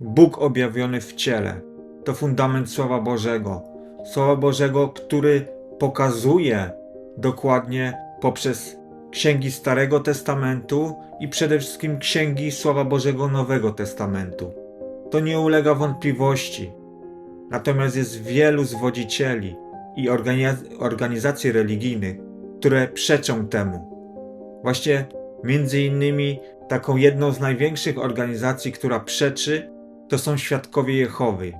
Bóg objawiony w ciele. To fundament Słowa Bożego. Słowa Bożego, który pokazuje dokładnie poprzez księgi Starego Testamentu i przede wszystkim księgi Słowa Bożego Nowego Testamentu. To nie ulega wątpliwości. Natomiast jest wielu zwodzicieli i organiz- organizacji religijnych, które przeczą temu. Właśnie między innymi taką jedną z największych organizacji, która przeczy, to są Świadkowie Jehowy.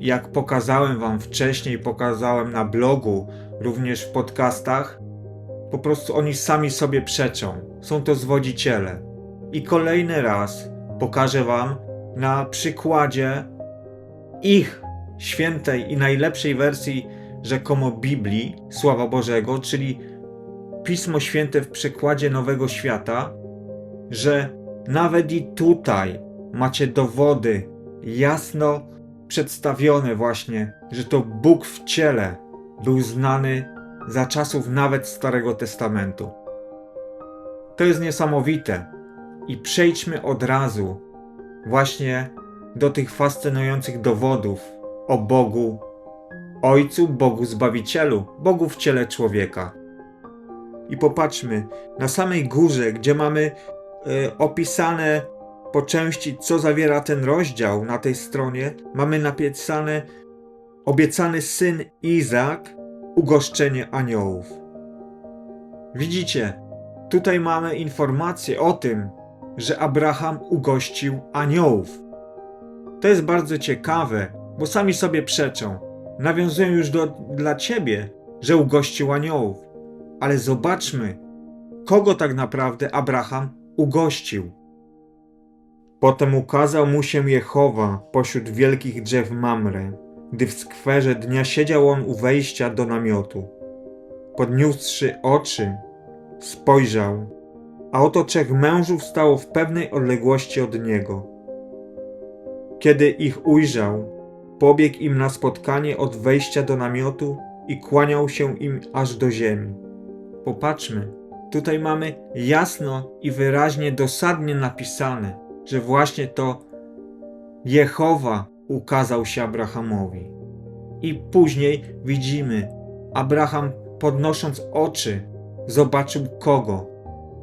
Jak pokazałem Wam wcześniej, pokazałem na blogu, również w podcastach, po prostu oni sami sobie przeczą. Są to zwodziciele. I kolejny raz pokażę Wam na przykładzie ich świętej i najlepszej wersji rzekomo Biblii, Sława Bożego, czyli Pismo Święte w przekładzie Nowego Świata, że nawet i tutaj macie dowody jasno przedstawione właśnie, że to Bóg w ciele był znany za czasów nawet Starego Testamentu. To jest niesamowite i przejdźmy od razu właśnie do tych fascynujących dowodów o Bogu Ojcu, Bogu Zbawicielu, Bogu w ciele człowieka. I popatrzmy, na samej górze, gdzie mamy e, opisane po części, co zawiera ten rozdział na tej stronie, mamy napisane obiecany syn Izak, ugoszczenie aniołów. Widzicie, tutaj mamy informację o tym, że Abraham ugościł aniołów. To jest bardzo ciekawe, bo sami sobie przeczą. Nawiązują już do, dla ciebie, że ugościł aniołów. Ale zobaczmy, kogo tak naprawdę Abraham ugościł. Potem ukazał mu się Jehowa pośród wielkich drzew Mamre, gdy w skwerze dnia siedział on u wejścia do namiotu. Podniósłszy oczy, spojrzał, a oto trzech mężów stało w pewnej odległości od niego. Kiedy ich ujrzał, pobiegł im na spotkanie od wejścia do namiotu i kłaniał się im aż do ziemi. Popatrzmy, tutaj mamy jasno i wyraźnie, dosadnie napisane, że właśnie to Jehowa ukazał się Abrahamowi. I później widzimy, Abraham podnosząc oczy, zobaczył kogo?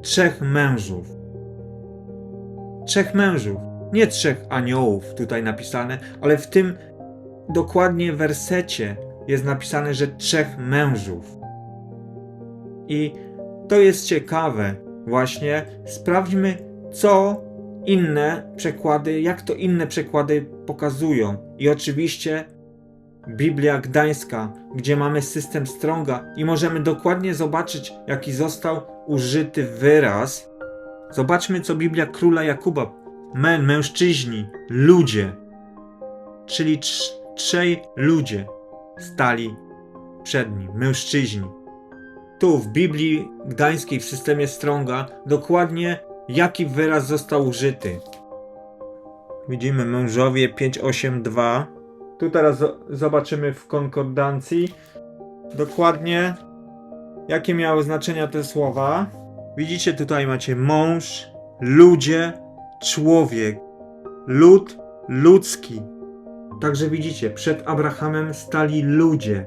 Trzech mężów. Trzech mężów, nie trzech aniołów tutaj napisane, ale w tym dokładnie wersecie jest napisane, że trzech mężów. I to jest ciekawe, właśnie sprawdźmy, co inne przekłady, jak to inne przekłady pokazują. I oczywiście Biblia Gdańska, gdzie mamy system Stronga i możemy dokładnie zobaczyć, jaki został użyty wyraz. Zobaczmy, co Biblia Króla Jakuba. Men, mężczyźni, ludzie, czyli trz- trzej ludzie stali przed nim, mężczyźni. Tu w Biblii Gdańskiej, w systemie Stronga, dokładnie jaki wyraz został użyty. Widzimy mężowie 582. Tu teraz zo- zobaczymy w konkordancji dokładnie jakie miały znaczenia te słowa. Widzicie, tutaj macie mąż, ludzie, człowiek, lud, ludzki. Także widzicie, przed Abrahamem stali ludzie.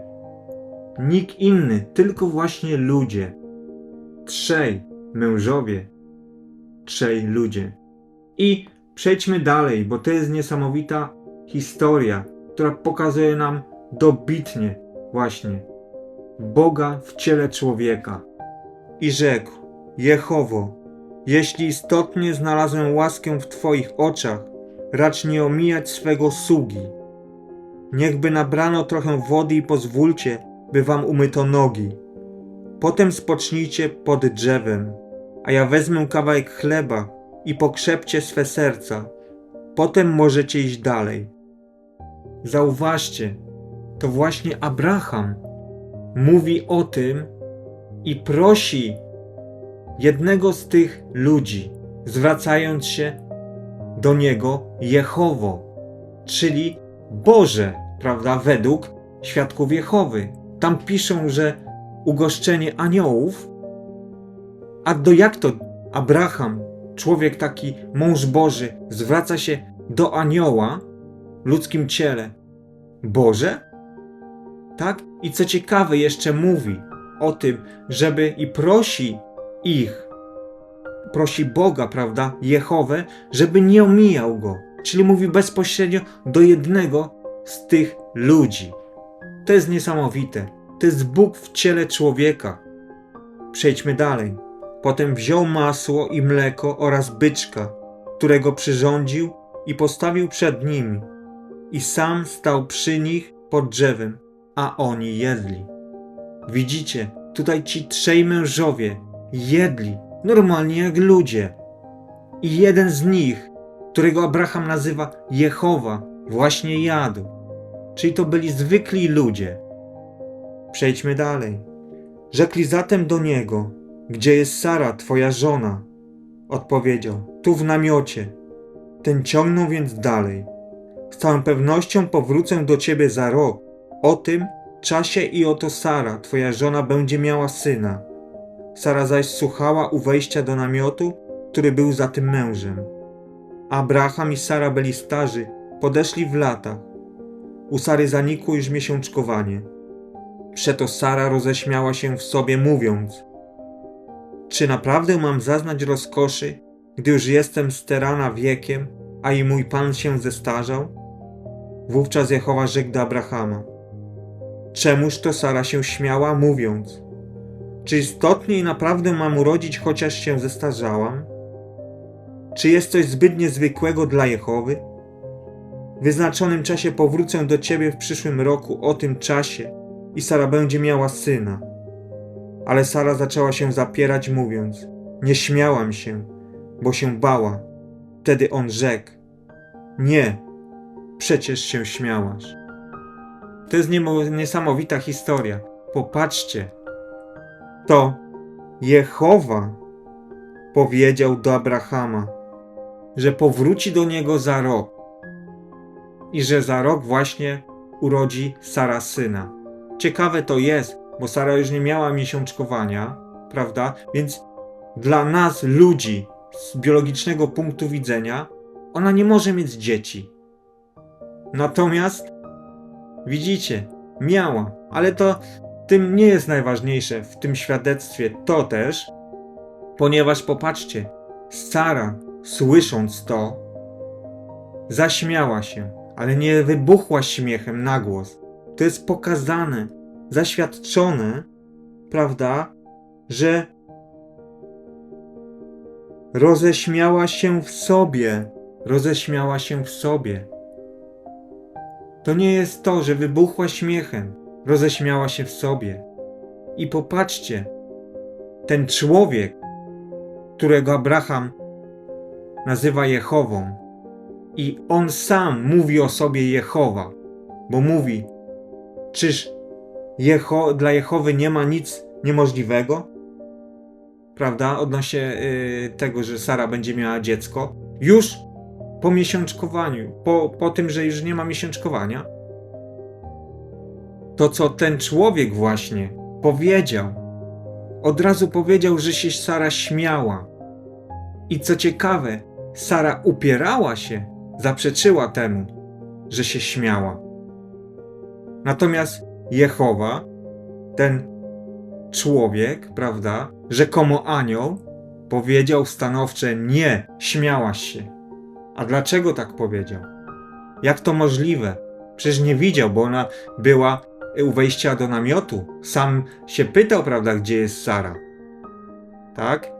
Nikt inny, tylko właśnie ludzie. Trzej mężowie, trzej ludzie. I przejdźmy dalej, bo to jest niesamowita historia, która pokazuje nam dobitnie właśnie Boga w ciele człowieka. I rzekł: Jehowo, jeśli istotnie znalazłem łaskę w Twoich oczach, racz nie omijać swego sługi. Niechby nabrano trochę wody i pozwólcie, by wam umyto nogi. Potem spocznijcie pod drzewem, a ja wezmę kawałek chleba i pokrzepcie swe serca. Potem możecie iść dalej. Zauważcie, to właśnie Abraham mówi o tym i prosi jednego z tych ludzi, zwracając się do niego Jehowo, czyli Boże, prawda, według świadków Jehowy. Tam piszą, że ugoszczenie aniołów, a do jak to Abraham, człowiek taki, mąż Boży, zwraca się do anioła w ludzkim ciele. Boże? Tak? I co ciekawe, jeszcze mówi o tym, żeby i prosi ich, prosi Boga, prawda, Jehowę, żeby nie omijał go. Czyli mówi bezpośrednio do jednego z tych ludzi. To jest niesamowite. To jest Bóg w ciele człowieka. Przejdźmy dalej. Potem wziął masło i mleko oraz byczka, którego przyrządził i postawił przed nimi. I sam stał przy nich pod drzewem, a oni jedli. Widzicie, tutaj ci trzej mężowie jedli normalnie jak ludzie. I jeden z nich, którego Abraham nazywa Jehowa, właśnie jadł. Czyli to byli zwykli ludzie. Przejdźmy dalej. Rzekli zatem do niego: Gdzie jest Sara, twoja żona? Odpowiedział: Tu w namiocie. Ten ciągnął więc dalej. Z całą pewnością powrócę do ciebie za rok. O tym czasie i oto Sara, twoja żona, będzie miała syna. Sara zaś słuchała u wejścia do namiotu, który był za tym mężem. Abraham i Sara byli starzy, podeszli w latach. U Sary zanikło już miesiączkowanie. Przeto Sara roześmiała się w sobie, mówiąc: Czy naprawdę mam zaznać rozkoszy, gdy już jestem sterana wiekiem, a i mój pan się zestarzał? Wówczas Jehowa rzekł do Abrahama: Czemuż to Sara się śmiała, mówiąc: Czy istotnie i naprawdę mam urodzić, chociaż się zestarzałam? Czy jest coś zbyt niezwykłego dla Jehowy? W wyznaczonym czasie powrócę do ciebie w przyszłym roku o tym czasie i Sara będzie miała syna. Ale Sara zaczęła się zapierać, mówiąc: Nie śmiałam się, bo się bała. Wtedy on rzekł: Nie, przecież się śmiałaś. To jest niesamowita historia. Popatrzcie. To Jehowa powiedział do Abrahama, że powróci do niego za rok i że za rok właśnie urodzi Sara syna. Ciekawe to jest, bo Sara już nie miała miesiączkowania, prawda? Więc dla nas, ludzi, z biologicznego punktu widzenia, ona nie może mieć dzieci. Natomiast, widzicie, miała, ale to tym nie jest najważniejsze w tym świadectwie to też, ponieważ popatrzcie, Sara, słysząc to, zaśmiała się, ale nie wybuchła śmiechem na głos. To jest pokazane, zaświadczone, prawda, że roześmiała się w sobie, roześmiała się w sobie. To nie jest to, że wybuchła śmiechem, roześmiała się w sobie. I popatrzcie, ten człowiek, którego Abraham nazywa Jehową, i on sam mówi o sobie Jehowa, bo mówi: Czyż Jeho, dla Jehowy nie ma nic niemożliwego? Prawda? Odnośnie y, tego, że Sara będzie miała dziecko. Już po miesiączkowaniu, po, po tym, że już nie ma miesiączkowania. To, co ten człowiek właśnie powiedział, od razu powiedział, że się Sara śmiała. I co ciekawe, Sara upierała się, zaprzeczyła temu, że się śmiała. Natomiast Jehowa, ten człowiek, prawda, rzekomo anioł, powiedział stanowcze: Nie, śmiałaś się. A dlaczego tak powiedział? Jak to możliwe? Przecież nie widział, bo ona była u wejścia do namiotu. Sam się pytał, prawda, gdzie jest Sara. Tak?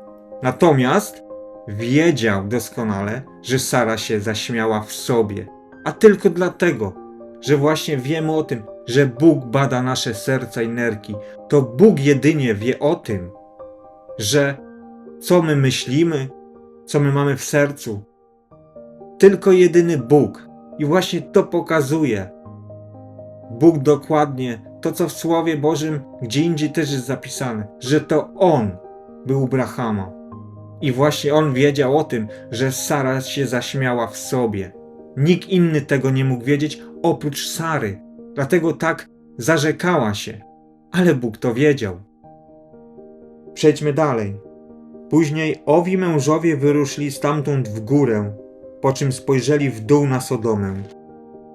Natomiast wiedział doskonale, że Sara się zaśmiała w sobie, a tylko dlatego, że właśnie wiemy o tym, że Bóg bada nasze serca i nerki. To Bóg jedynie wie o tym, że co my myślimy, co my mamy w sercu. Tylko jedyny Bóg. I właśnie to pokazuje. Bóg dokładnie to, co w Słowie Bożym gdzie indziej też jest zapisane, że to On był Brahama. I właśnie on wiedział o tym, że Sara się zaśmiała w sobie. Nikt inny tego nie mógł wiedzieć oprócz Sary. Dlatego tak zarzekała się. Ale Bóg to wiedział. Przejdźmy dalej. Później owi mężowie wyruszyli stamtąd w górę po czym spojrzeli w dół na Sodomę.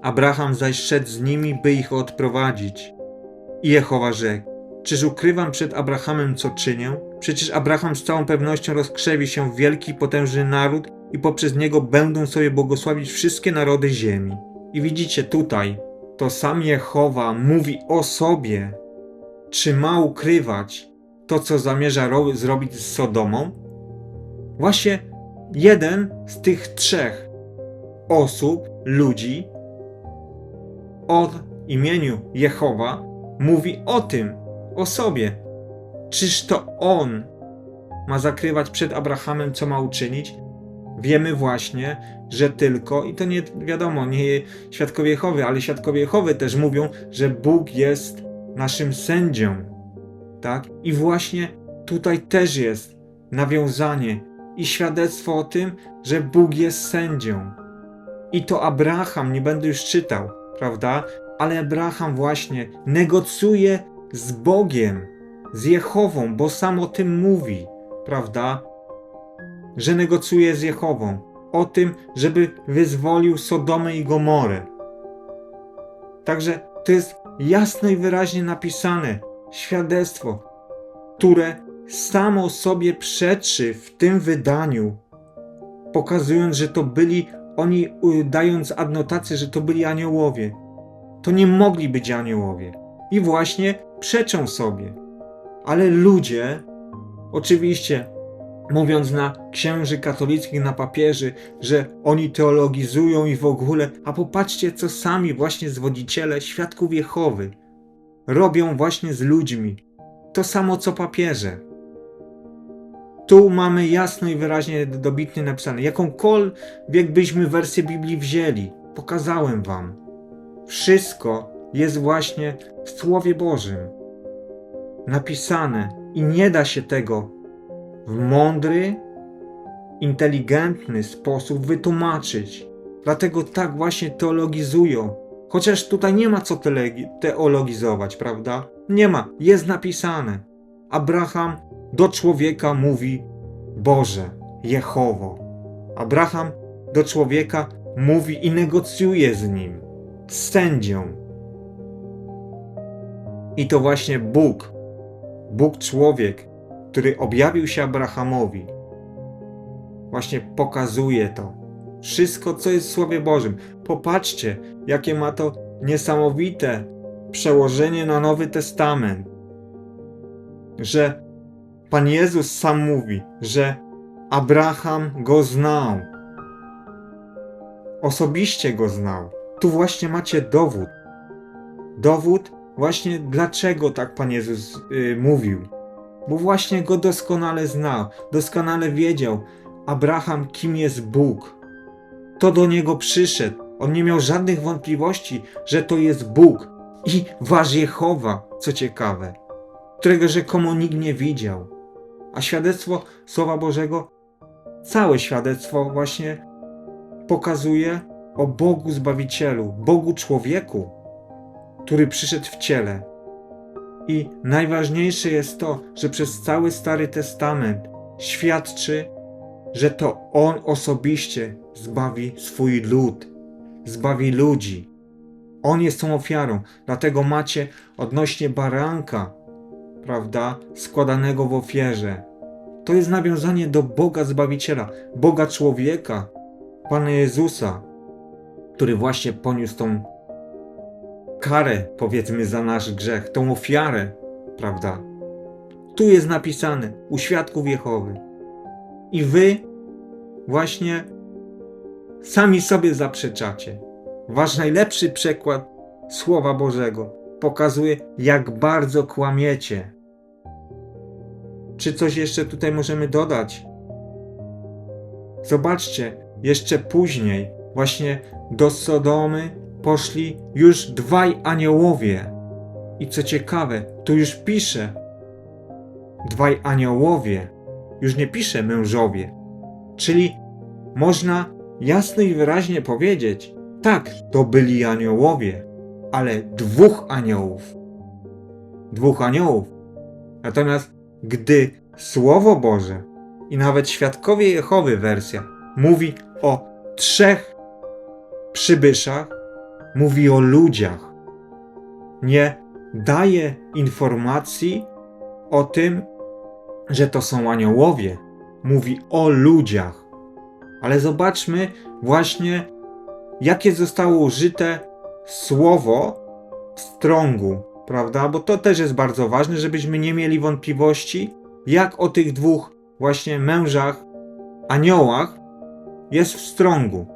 Abraham zaś szedł z nimi, by ich odprowadzić. I Jehowa rzekł, czyż ukrywam przed Abrahamem, co czynię? Przecież Abraham z całą pewnością rozkrzewi się w wielki, potężny naród i poprzez niego będą sobie błogosławić wszystkie narody ziemi. I widzicie tutaj, to sam Jehowa mówi o sobie, czy ma ukrywać to, co zamierza ro- zrobić z Sodomą? Właśnie jeden z tych trzech osób, ludzi o imieniu Jehowa mówi o tym, o sobie. Czyż to on ma zakrywać przed Abrahamem, co ma uczynić? Wiemy właśnie, że tylko, i to nie wiadomo, nie świadkowie Jehowy, ale świadkowie Jehowy też mówią, że Bóg jest naszym sędzią. Tak? I właśnie tutaj też jest nawiązanie i świadectwo o tym, że Bóg jest sędzią. I to Abraham, nie będę już czytał, prawda? Ale Abraham właśnie negocjuje z Bogiem, z Jehową, bo sam o tym mówi, prawda? Że negocjuje z Jehową o tym, żeby wyzwolił Sodomę i Gomorę. Także to jest jasno i wyraźnie napisane świadectwo, które samo sobie przeczy w tym wydaniu, pokazując, że to byli oni, dając adnotację, że to byli aniołowie. To nie mogli być aniołowie. I właśnie przeczą sobie. Ale ludzie, oczywiście, mówiąc na księży katolickich, na papieży, że oni teologizują i w ogóle, a popatrzcie, co sami właśnie zwodziciele świadków Jehowy robią właśnie z ludźmi. To samo co papieże. Tu mamy jasno i wyraźnie dobitnie napisane. Jakąkolwiek byśmy wersję Biblii wzięli, pokazałem wam. Wszystko jest właśnie w Słowie Bożym napisane i nie da się tego w mądry, inteligentny sposób wytłumaczyć. Dlatego tak właśnie teologizują. Chociaż tutaj nie ma co teologizować, prawda? Nie ma, jest napisane. Abraham do człowieka mówi Boże, Jehowo. Abraham do człowieka mówi i negocjuje z nim, z sędzią. I to właśnie Bóg, Bóg człowiek, który objawił się Abrahamowi, właśnie pokazuje to. Wszystko, co jest w Słowie Bożym. Popatrzcie, jakie ma to niesamowite przełożenie na Nowy Testament. Że Pan Jezus sam mówi, że Abraham go znał. Osobiście go znał. Tu właśnie macie dowód. Dowód właśnie dlaczego tak Pan Jezus y, mówił. Bo właśnie go doskonale znał, doskonale wiedział, Abraham, kim jest Bóg. To do niego przyszedł. On nie miał żadnych wątpliwości, że to jest Bóg i wasz Jehowa, co ciekawe, którego rzekomo nikt nie widział. A świadectwo Słowa Bożego, całe świadectwo właśnie pokazuje o Bogu Zbawicielu, Bogu człowieku, który przyszedł w ciele. I najważniejsze jest to, że przez cały Stary Testament świadczy, że to On osobiście zbawi swój lud, zbawi ludzi. On jest tą ofiarą, dlatego macie odnośnie baranka, prawda, składanego w ofierze. To jest nawiązanie do Boga Zbawiciela, Boga człowieka, Pana Jezusa, który właśnie poniósł tą karę, powiedzmy, za nasz grzech, tą ofiarę, prawda? Tu jest napisane u świadków Jehowy. I wy właśnie sami sobie zaprzeczacie. Wasz najlepszy przekład Słowa Bożego pokazuje, jak bardzo kłamiecie. Czy coś jeszcze tutaj możemy dodać? Zobaczcie, jeszcze później, właśnie do Sodomy poszli już dwaj aniołowie. I co ciekawe, tu już pisze dwaj aniołowie, już nie pisze mężowie. Czyli można jasno i wyraźnie powiedzieć, tak, to byli aniołowie, ale dwóch aniołów. Dwóch aniołów. Natomiast gdy Słowo Boże i nawet świadkowie Jehowy wersja mówi o trzech przybyszach, mówi o ludziach. Nie daje informacji o tym, że to są aniołowie. Mówi o ludziach. Ale zobaczmy właśnie, jakie zostało użyte słowo strągu, prawda? Bo to też jest bardzo ważne, żebyśmy nie mieli wątpliwości, jak o tych dwóch właśnie mężach, aniołach jest w strągu.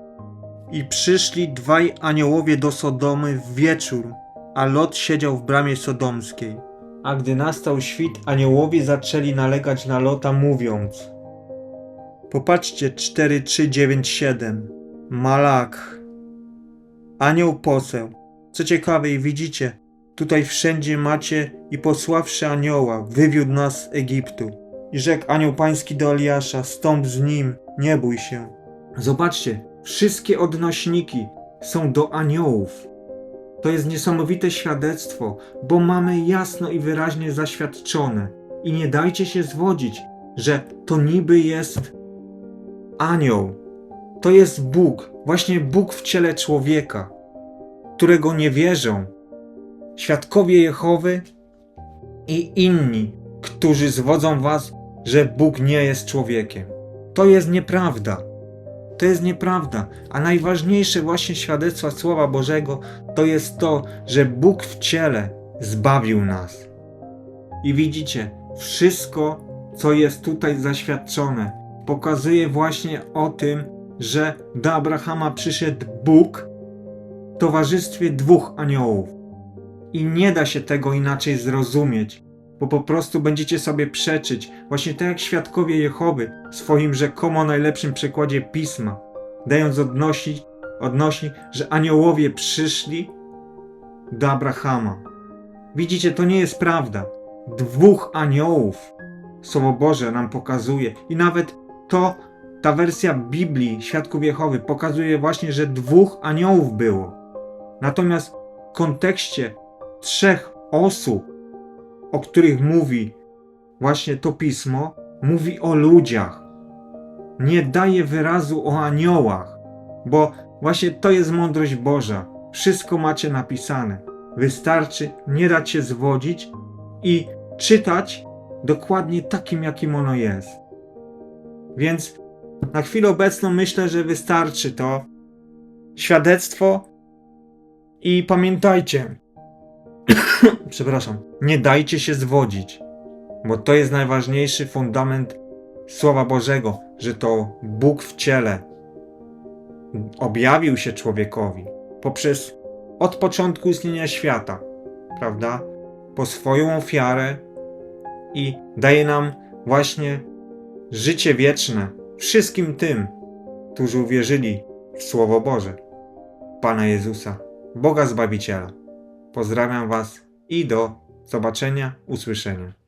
I przyszli dwaj aniołowie do Sodomy w wieczór, a Lot siedział w bramie sodomskiej. A gdy nastał świt, aniołowie zaczęli nalegać na Lota, mówiąc: Popatrzcie 4397. Malak. Anioł poseł. Co ciekawe, i widzicie, tutaj wszędzie macie i posławszy anioła, wywiódł nas z Egiptu. I rzekł anioł pański do Eliasza: Stąp z nim, nie bój się. Zobaczcie, wszystkie odnośniki są do aniołów. To jest niesamowite świadectwo, bo mamy jasno i wyraźnie zaświadczone. I nie dajcie się zwodzić, że to niby jest anioł. To jest Bóg, właśnie Bóg w ciele człowieka, którego nie wierzą. Świadkowie Jehowy i inni, którzy zwodzą was, że Bóg nie jest człowiekiem. To jest nieprawda. To jest nieprawda. A najważniejsze właśnie świadectwa Słowa Bożego to jest to, że Bóg w ciele zbawił nas. I widzicie, wszystko, co jest tutaj zaświadczone, pokazuje właśnie o tym, że do Abrahama przyszedł Bóg w towarzystwie dwóch aniołów. I nie da się tego inaczej zrozumieć, bo po prostu będziecie sobie przeczyć, właśnie tak jak świadkowie Jehowy w swoim rzekomo najlepszym przekładzie pisma, dając odnosić, odnosi, że aniołowie przyszli do Abrahama. Widzicie, to nie jest prawda. Dwóch aniołów Słowo Boże nam pokazuje i nawet to, ta wersja Biblii Świadków Jehowy pokazuje właśnie, że dwóch aniołów było. Natomiast w kontekście trzech osób, o których mówi właśnie to pismo, mówi o ludziach. Nie daje wyrazu o aniołach, bo właśnie to jest mądrość Boża. Wszystko macie napisane. Wystarczy nie dać się zwodzić i czytać dokładnie takim, jakim ono jest. Więc na chwilę obecną myślę, że wystarczy to świadectwo i pamiętajcie, przepraszam, nie dajcie się zwodzić, bo to jest najważniejszy fundament Słowa Bożego, że to Bóg w ciele objawił się człowiekowi poprzez od początku istnienia świata, prawda? Po swoją ofiarę i daje nam właśnie życie wieczne wszystkim tym, którzy uwierzyli w Słowo Boże, Pana Jezusa, Boga Zbawiciela. Pozdrawiam Was i do zobaczenia, usłyszenia.